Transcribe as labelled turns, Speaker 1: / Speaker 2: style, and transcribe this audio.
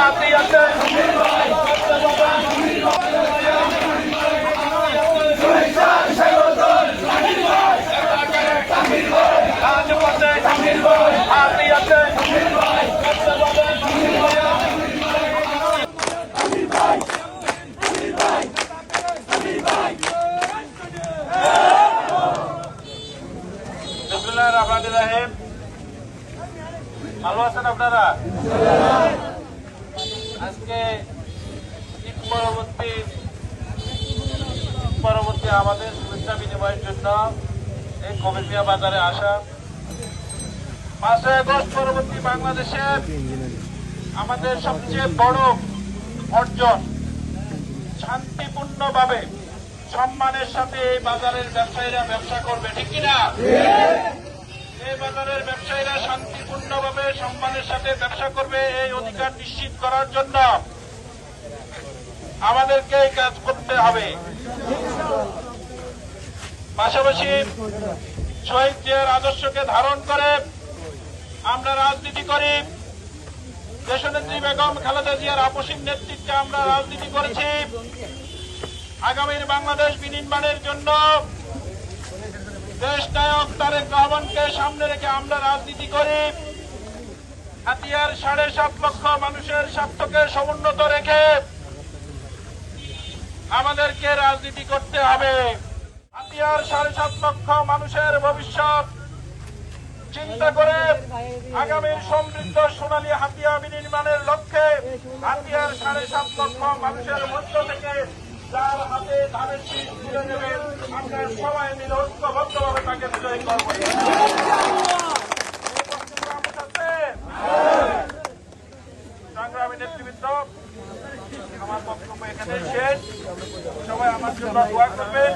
Speaker 1: আপনি আছেন আপনি আছেন আপনারা ভালো আছেন আপনারা আমাদের শুভেচ্ছা বিনিময়ের জন্য এই কবিরমিয়া বাজারে আসা। পাঁচই আগস্ট পরবর্তী বাংলাদেশে আমাদের সবচেয়ে বড় অর্জন শান্তিপূর্ণভাবে সম্মানের সাথে এই বাজারের ব্যবসায়ীরা ব্যবসা করবে ঠিক কিনা? এই বাজারের ব্যবসায়ীরা শান্তিপূর্ণভাবে সম্মানের সাথে ব্যবসা করবে এই অধিকার নিশ্চিত করার জন্য আমাদেরকে এই কাজ করতে হবে। পাশাপাশি শহীদ জিয়ার আদর্শকে ধারণ করে আমরা রাজনীতি করি। দেশনেত্রী বেগম খালেদা জিয়ার আপসীম নেতৃত্বে আমরা রাজনীতি করেছি। আগামীর বাংলাদেশ বিনির্মাণের জন্য দেশ নায়ক তারেক রহমানকে সামনে রেখে আমরা রাজনীতি করি। হাতিয়ার সাড়ে সাত লক্ষ মানুষের স্বার্থকে সমুন্নত রেখে আমাদেরকে রাজনীতি করতে হবে। হাতিয়ার সাড়ে সাত লক্ষ মানুষের ভবিষ্যৎ। চিন্তা করে আগামীর সমৃদ্ধ সোনালী হাতিয়া বিনির্মাণের লক্ষ্যে হাতিয়ার সাড়ে সাত লক্ষ মানুষের মধ্য থেকে যার হাতে ধানের তুলে নেবেন আমরা সবাই মিলে ঐক্যবদ্ধভাবে তাকে বিজয়ী করব। আমার বক্তব্য এখানে শেষ। সবাই আমার জন্য দোয়া করবেন।